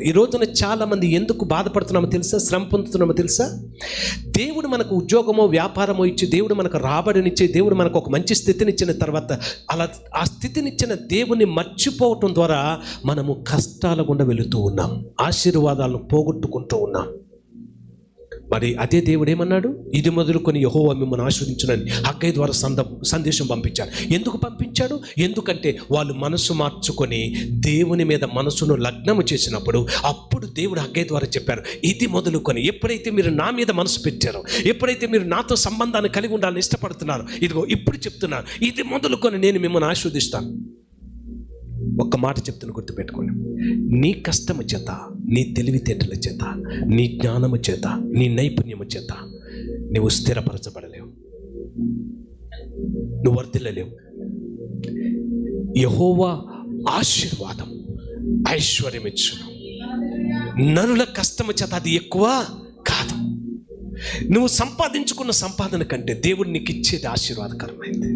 చెప్పారు ఈ రోజున చాలామంది ఎందుకు బాధపడుతున్నామో తెలుసా? శ్రమ పొందుతున్నామో తెలుసా? దేవుడు మనకు ఉద్యోగమో వ్యాపారమో ఇచ్చి దేవుడు మనకు రాబడినిచ్చి దేవుడు మనకు ఒక మంచి స్థితినిచ్చిన తర్వాత అలా ఆ స్థితినిచ్చిన దేవుని మర్చిపోవటం ద్వారా మనము కష్టాల గుండా వెళుతూ ఉన్నాం. ఆశీర్వాదాలను పోగొట్టుకుంటూ ఉన్నాం. మరి అదే దేవుడు ఏమన్నాడు? ఇది మొదలుకొని యహోవా మిమ్మల్ని ఆస్వాదించునని హక్కయ్య ద్వారా సంద సందేశం పంపించాడు. ఎందుకు పంపించాడు? ఎందుకంటే వాళ్ళు మనసు మార్చుకొని దేవుని మీద మనసును లగ్నము చేసినప్పుడు అప్పుడు దేవుడు హక్కయ్య ద్వారా చెప్పారు ఇది మొదలుకొని ఎప్పుడైతే మీరు నా మీద మనసు పెట్టారో ఎప్పుడైతే మీరు నాతో సంబంధాన్ని కలిగి ఉండాలని ఇష్టపడుతున్నారో ఇదిగో ఇప్పుడు చెప్తున్నాను ఇది మొదలుకొని నేను మిమ్మల్ని ఆస్వాదిస్తాను ఒక్క మాట చెప్తున్న గుర్తుపెట్టుకోండి. నీ కష్టము చేత నీ తెలివితేటల చేత నీ జ్ఞానము చేత నీ నైపుణ్యము చేత నువ్వు స్థిరపరచబడలేవు. నువ్వు వర్ధిల్లలేవు. యహోవా ఆశీర్వాదం ఐశ్వర్యం ఇచ్చును. నరుల కష్టము చేత అది ఎక్కువ కాదు. నువ్వు సంపాదించుకున్న సంపాదన కంటే దేవుడు నీకు ఇచ్చేది ఆశీర్వాదకరమైంది.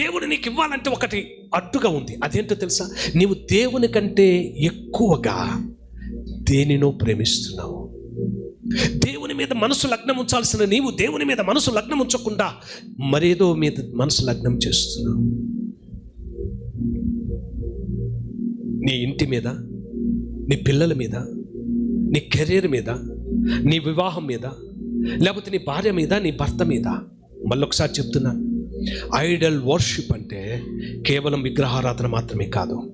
దేవుడు నీకు ఇవ్వాలంటే ఒకటి అడ్డుగా ఉంది. అదేంటో తెలుసా? నీవు దేవుని కంటే ఎక్కువగా దేనినో ప్రేమిస్తున్నావు. దేవుని మీద మనసు లగ్నం ఉంచాల్సిన నీవు దేవుని మీద మనసు లగ్నం ఉంచకుండా మరేదో మీద మనసు లగ్నం చేస్తున్నావు. నీ ఇంటి మీద నీ పిల్లల మీద నీ కెరీర్ మీద నీ వివాహం మీద లేకపోతే నీ భార్య మీద నీ భర్త మీద మళ్ళొకసారి చెప్తున్నాను ఐడల్ వర్షిప్ అంటే కేవలం విగ్రహారాధన మాత్రమే కాదు.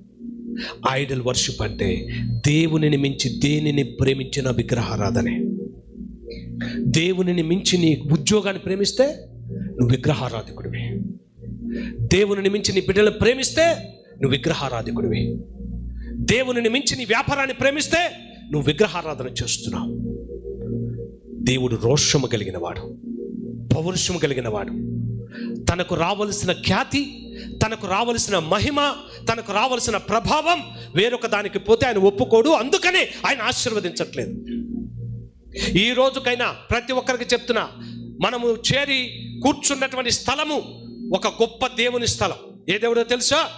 ఐడల్ వర్షిప్ అంటే దేవునిని మించి దేనిని ప్రేమించిన విగ్రహారాధనే దేవునిని మించి నీ ఉద్యోగాన్ని ప్రేమిస్తే నువ్వు విగ్రహారాధికుడివి దేవునిని మించి నీ బిడ్డలను ప్రేమిస్తే నువ్వు విగ్రహారాధికుడివి దేవునిని మించి నీ వ్యాపారాన్ని ప్రేమిస్తే నువ్వు విగ్రహారాధన చేస్తున్నావు. దేవుడు రోషము కలిగినవాడు పౌరుషము కలిగినవాడు తనకు రావలసిన ఖ్యాతి తనకు రావలసిన మహిమ తనకు రావలసిన ప్రభావం వేరొక దానికి పోతే ఆయన ఒప్పుకోడు. అందుకనే ఆయన ఆశీర్వదించట్లేదు. ఈ రోజుకైనా ప్రతి ఒక్కరికి చెప్తున్నా మనము చేరి కూర్చున్నటువంటి స్థలము ఒక గొప్ప దేవుని స్థలం. ఏ దేవుడో తెలుసా?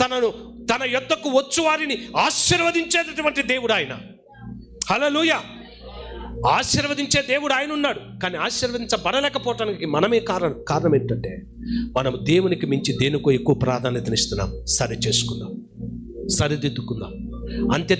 తనను తన యొద్దకు వచ్చు వారిని ఆశీర్వదించేటటువంటి దేవుడు ఆయన. హలలుయ ఆశీర్వదించే దేవుడు ఆయన ఉన్నాడు కానీ ఆశీర్వదించబడలేకపోవటానికి మనమే కారణం కారణం ఏంటంటే మనం దేవునికి మించి దేనికో ఎక్కువ ప్రాధాన్యతనిస్తున్నాం. సరి చేసుకుందాం సరిదిద్దుకుందాం. అంతే